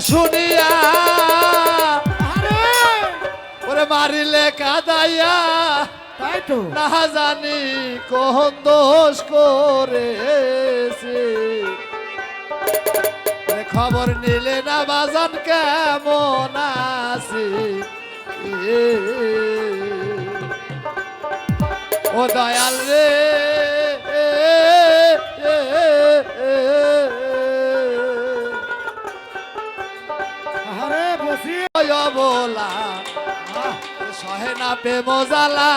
শুনিয়া। ওরে মারিলে কাদাইয়া। তাই তো। না জানি কোন দোষ করেছে। খবর নিলে না বাজান কেমন আছে। ও দয়াল রে। সহে না পে মজালা।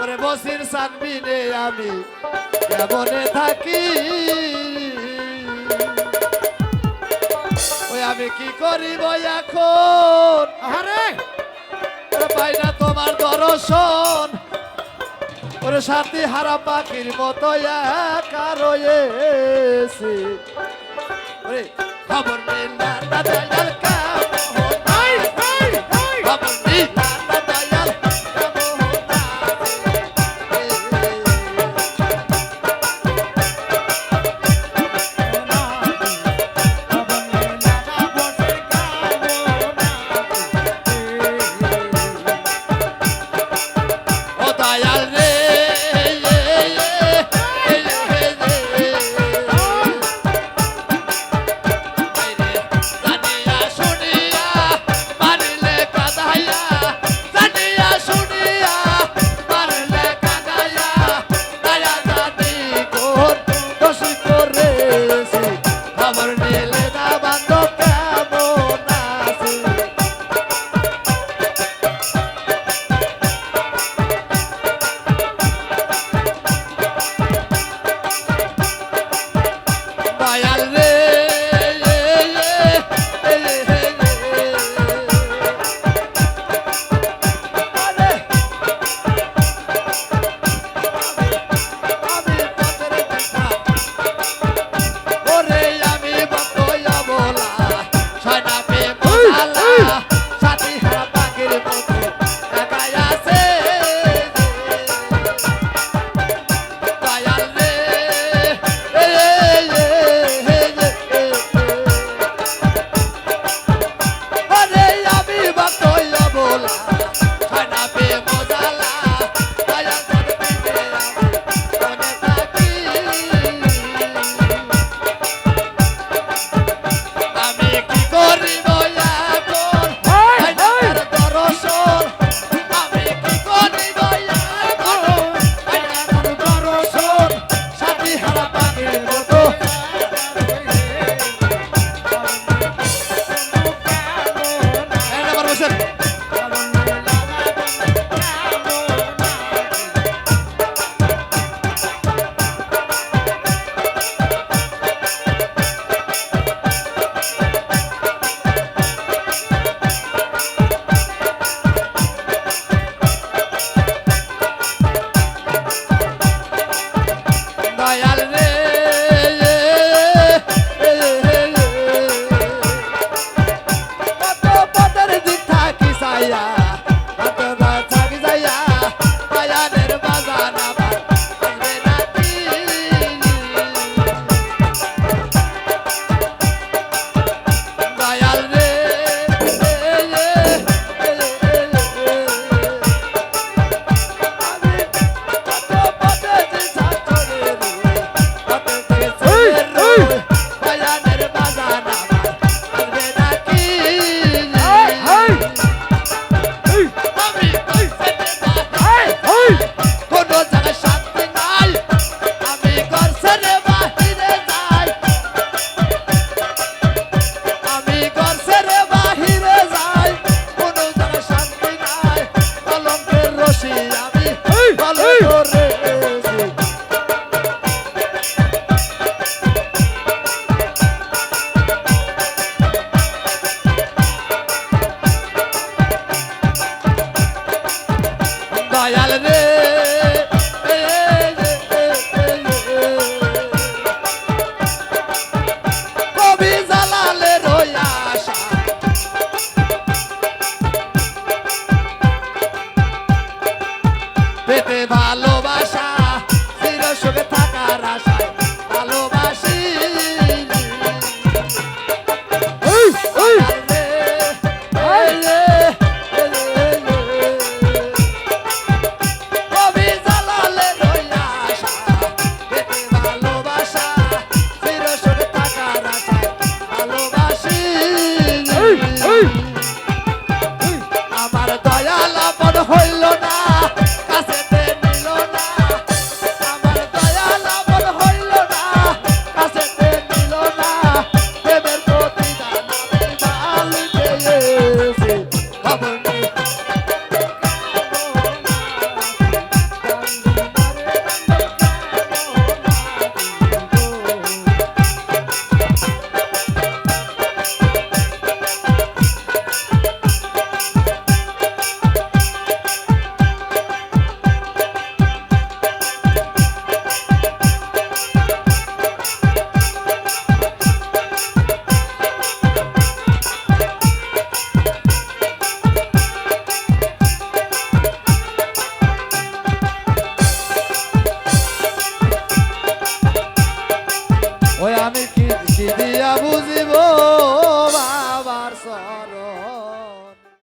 ওরে বসির সানবিনে আমি কেমনে থাকি? ওই আমি কি করিব এখন? আরে পাই না তোমার দর্শন। ওরে সাথী হারা পাখির মতো একা রয়েছে। ওরে খবর নেই না।